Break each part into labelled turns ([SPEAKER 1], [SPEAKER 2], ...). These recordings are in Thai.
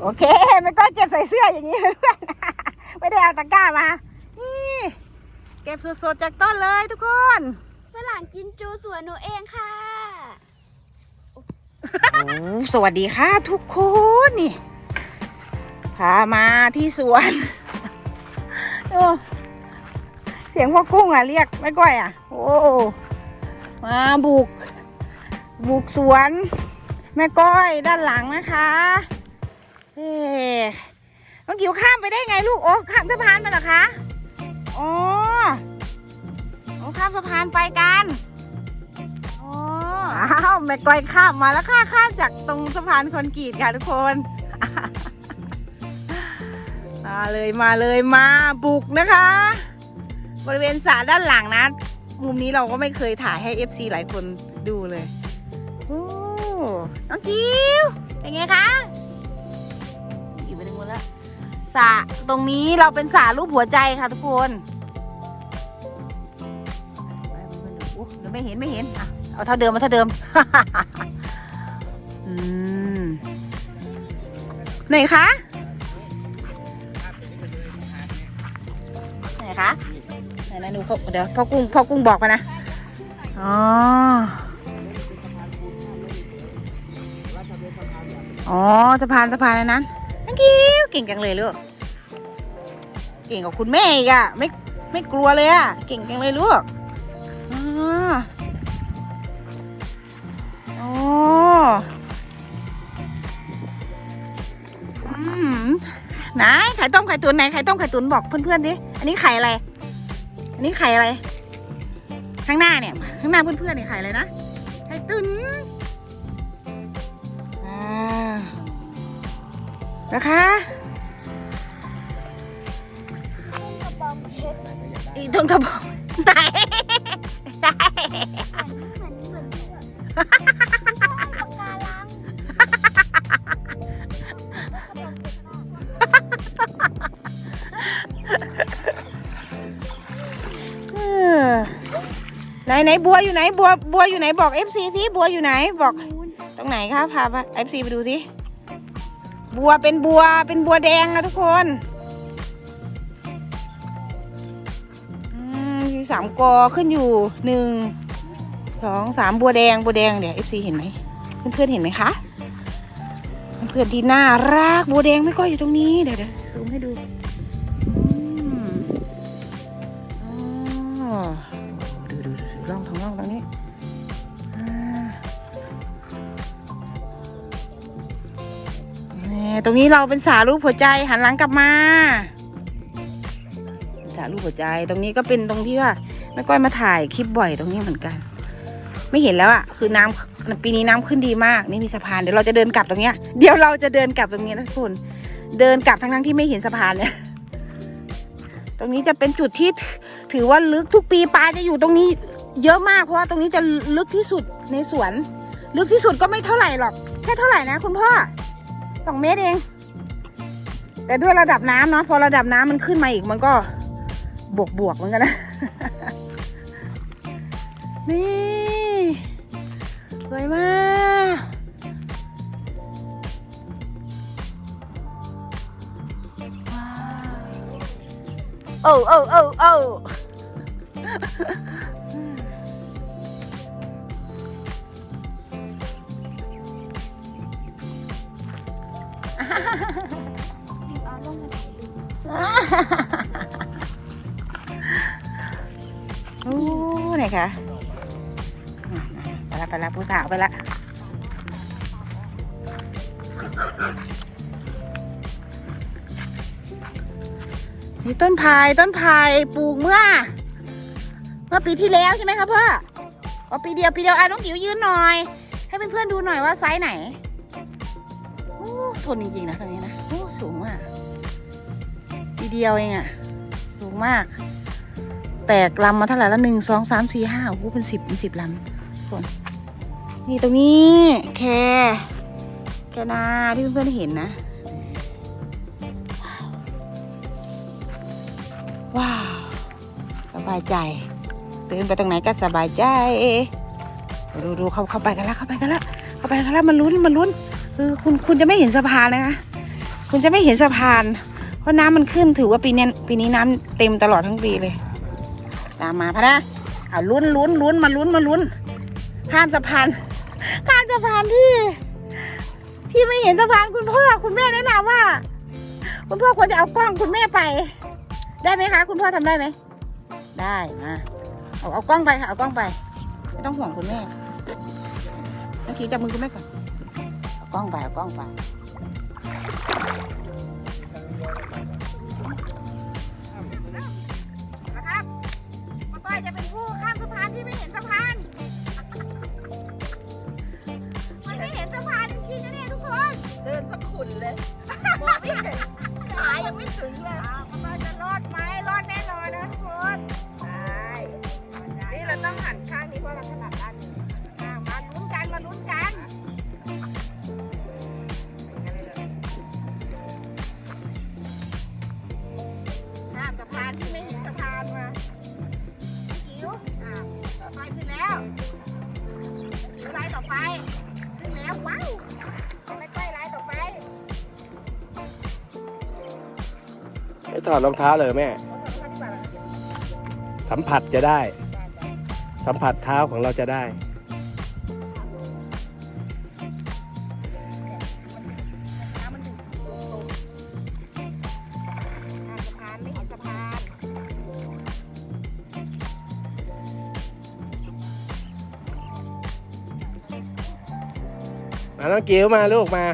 [SPEAKER 1] โอเคไม่ก็เก็บใส่เสื้ออย่างนี้เพื่อนไม่ได้เอาตะกร้ามา นี่ เก็บสดๆจากต้นเลยทุกคน
[SPEAKER 2] ฝรั่งกินจูสวนหนูเองค่ะ
[SPEAKER 1] โอ้สวัสดีค่ะทุกคนนี่ พามาที่สวนโอ้เสียงพ่อกุ้งอะเรียกไม่ก้อยอะ โอ้มาบุก บุกสวน แม่ก้อยด้านหลังนะคะ เอ๊ะน้องกิวข้ามไปได้ไงลูก โอ้ข้ามสะพานมาเหรอคะอ๋อโอ้ข้ามสะพานไปกันอ๋ออ้าวแม่ก้อยข้ามมาแล้วค่ะข้ามจากตรงสะพานคอนกรีตค่ะทุกคน มาเลยมาเลยมาบุกนะคะ บริเวณสระด้านหลังนะ มุมนี้เราก็ไม่เคยถ่ายให้ FC หลายคนดูเลย โอ้ น้องกิวเป็นไงคะ ถึงหมดแล้วสระตรงนี้เราเป็นสระรูปหัวใจค่ะทุกคนไปเดี๋ยวไม่เห็นไม่เห็นอะเอาเท่าเดิมเอาเท่าเดิมอืมไหนคะไหนคะไหนนะหนูเขาเดี๋ยวพ่อกุ้งพ่อกุ้งบอกมานะอ๋ออ๋อสะพานสะพานอันนั้ นนังคิวเก่งจังเลยลูก เก่งกว่าคุณแม่อีกอะไม่ไม่กลัวเลยอะเก่งจังเลยลูกอ๋ออืมไหนไข่ต้มไข่ตุ๋นไหนไข่ต้มไข่ตุ๋นบอกเพื่อนๆดิอันนี้ไข่อะไร อันนี้ไข่อะไร ข้างหน้าเนี่ย ข้างหน้าเพื่อนๆเนี่ยไข่อะไรนะไข่ตุ๋น นะคะ อีตรงกระบอกไหนไห
[SPEAKER 2] น
[SPEAKER 1] ไหนบัวอยู่ไหนบัวบัวอยู่ไหนบอก FC สิบัวอยู่ไหนบอก ตรงไหนคะพาไป FC ไปดูสิ บัวเป็นบัวเป็นบัวแดงนะทุกคนสามกอขึ้นอยู่หนึ่งสองสามบัวแดงบัวแดงเดี๋ยวเอฟซีเห็นไหมเพื่อนๆเห็นไหมคะเพื่อนที่น่ารักบัวแดงไม่ค่อยอยู่ตรงนี้เดี๋ยวเดี๋ยวซูมให้ดู ตรงนี้เราเป็นสารูปหัวใจหันหลังกลับมา สารูปหัวใจตรงนี้ก็เป็นตรงที่ว่าแม่ก้อยมาถ่ายคลิปบ่อยตรงนี้เหมือนกัน ไม่เห็นแล้วอะคือน้ำปีนี้น้ำขึ้นดีมาก นี่มีสะพานเดี๋ยวเราจะเดินกลับตรงเนี้ยเดี๋ยวเราจะเดินกลับตรงนี้นะทุกคนเดินกลับทั้งทั้งที่ไม่เห็นสะพานเนี่ยตรงนี้จะเป็นจุดที่ถือว่าลึกทุกปีปลาจะอยู่ตรงนี้เยอะมากเพราะว่าตรงนี้จะลึกที่สุดในสวน ลึกที่สุดก็ไม่เท่าไหร่หรอกแค่เท่าไหร่นะคุณพ่อ สองเมตรเอง แต่ด้วยระดับน้ำเนาะพอระดับน้ำมันขึ้นมาอีกมันก็บวกบวกเหมือนกันนะ นี่สวยมากว้าโอ้โอ้โอ้โอ้ ไหนคะไปละไปละผู้สาวไปละนี่ต้นพายต้นพายปลูกเมื่อเมื่อปีที่แล้วใช่ไหมครับพ่ออ๋อปีเดียวปีเดียวอะน้องกิ๋วยืนหน่อย ให้เพื่อนๆดูหน่อยว่าไซส์ไหนโอ้ทนจริงๆนะตรงนี้นะโอ้สูงมากปีเดียวเองอะสูงมาก แตกลำมาเท่าไหร่ละหนึ่งสองสามสี่ห้าโอ้โหเป็นสิบเป็นสิบลำคนนี่ตรงนี้ แคแคนาที่เพื่อนๆเห็นนะ ว้าว สบายใจเดินไปตรงไหนก็สบายใจ ดูดูเขาเข้าไปกันแล้วเข้าไปกันแล้วเข้าไปกันแล้วมันลุ้นมันลุ้นคือคุณคุณจะไม่เห็นสะพานนะคะคุณจะไม่เห็นสะพาน เพราะน้ำมันขึ้นถือว่าปีนี้ปีนี้น้ำเต็มตลอดทั้งปีเลย ตามมาพะนะเอาลุ้นลุ้นลุ้นมาลุ้นมาลุ้น ข้ามสะพานข้ามสะพานที่ ที่ไม่เห็นสะพานคุณพ่อคุณแม่แนะนำว่า คุณพ่อควรจะเอากล้องคุณแม่ไป ได้ไหมคะ คุณพ่อทำได้ไหมได้มาเอาเอากล้องไปค่ะเอากล้องไปไม่ต้องห่วงคุณแม่เมื่อกี้จับมือคุณแม่ก่อนเอากล้องไปเอากล้องไป ไม่เห็นสะพาน มันไม่เห็นสะพานจริงๆนะเนี่ยทุกคน
[SPEAKER 3] เดินสักขุนเลยมองไม่เห็นขายังไม่ถึงเลย
[SPEAKER 1] อ้าวป้าต้อยจะรอดไหมรอดแน่นอนนะทุกคน
[SPEAKER 3] ใช่ นี่เราต้องหันข้างนี้เพราะเราถนัดด้านนี้
[SPEAKER 1] แล้วว้าวไม่ใกล้ลายต่อไป
[SPEAKER 4] ไม่ถอดรองเท้าเลยแม่ สัมผัสจะได้ สัมผัสเท้าของเราจะได้
[SPEAKER 1] มาน้
[SPEAKER 4] องกิ้วมาลูกมา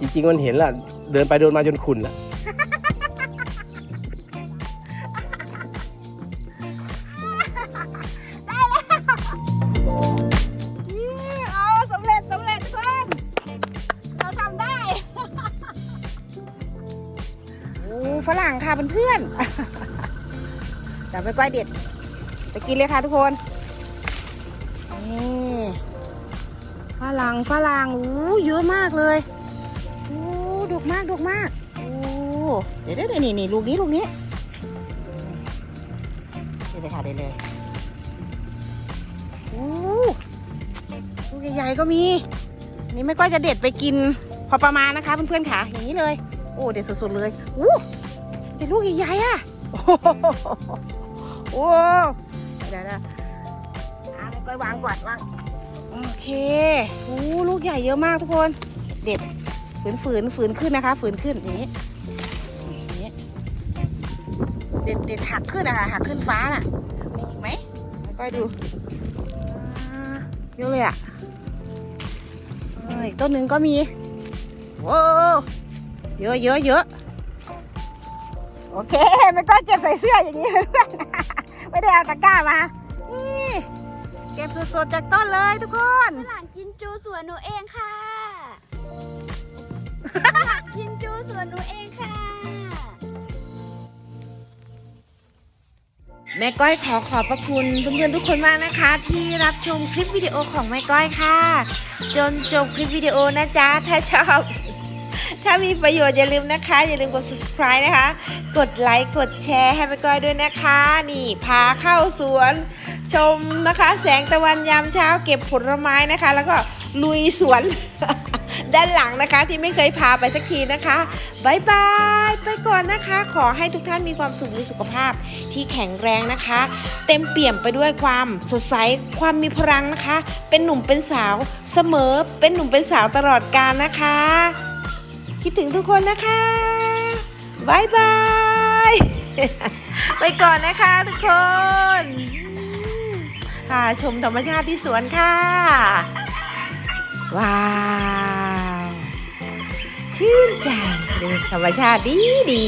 [SPEAKER 4] จริงๆมันเห็นละเดินไปเดินมาจนขุ่นละ
[SPEAKER 1] ฝรั่งค่ะเพื่อนๆจับไปก้อยเด็ดไปกินเลยค่ะทุกคนนี่ฝรั่งฝรั่งอู้เยอะมากเลยอู้ดกมากดกมากโอ้เดี๋ยวเดี๋ยวนี่นี่ลูกนี้ลูกนี้เดี๋ยวเลยค่ะเดี๋ยวเลยอู้ลูกใหญ่ๆก็มีนี่ไม่ก้อยจะเด็ดไปกินพอประมาณนะคะเพื่อนๆค่ะอย่างนี้เลย โอ้เด็ดสุดๆเลยอู้ เด็ดลูกใหญ่ๆอะ โอ้โหโอ้เดี๋ยวนะอะไม่ก้อยวางก่อนวาง โอเคอู้ลูกใหญ่เยอะมากทุกคน เด็ด ฝืนฝืนฝืนขึ้นนะคะ ฝืนขึ้นอย่างนี้อย่างนี้เด็ดเด็ดหักขึ้นนะคะหักขึ้นฟ้าน่ะมีอีกไหมไม่ก้อยดูอ่าเยอะเลยอะเอ้ยต้นหนึ่งก็มีโว้วเยอะเยอะเยอะ โอเคไม่ก็เก็บใส่เสื้ออย่างนี้ไม่ได้เอาตะกร้ามา นี่เก็บสดๆจากต้นเลยทุกคน
[SPEAKER 2] ฝรั่งกินจูสวนหนูเองค่ะฝรั่งกินจูสวนหนูเองค่ะ
[SPEAKER 5] แม่ก้อยขอขอบพระคุณเพื่อนๆทุกคนมากนะคะ ที่รับชมคลิปวิดีโอของแม่ก้อยค่ะ จนจบคลิปวิดีโอนะจ๊ะ ถ้าชอบ ถ้ามีประโยชน์อย่าลืมนะคะ อย่าลืมกด subscribe นะคะ กดไลค์ กดแชร์ให้แม่ก้อยด้วยนะคะ นี่พาเข้าสวน ชมนะคะ แสงตะวันยามเช้าเก็บผลไม้นะคะ แล้วก็ลุยสวน ด้านหลังนะคะที่ไม่เคยพาไปสักทีนะคะบายบายไปก่อนนะคะ ขอให้ทุกท่านมีความสุขมีสุขภาพที่แข็งแรงนะคะ เต็มเปี่ยมไปด้วยความสดใสความมีพลังนะคะ เป็นหนุ่มเป็นสาวเสมอเป็นหนุ่มเป็นสาวตลอดกาลนะคะ คิดถึงทุกคนนะคะบายบายไปก่อนนะคะทุกคนค่ะชมธรรมชาติที่สวนค่ะ ว้าว ชื่นใจดูธรรมชาติดีดี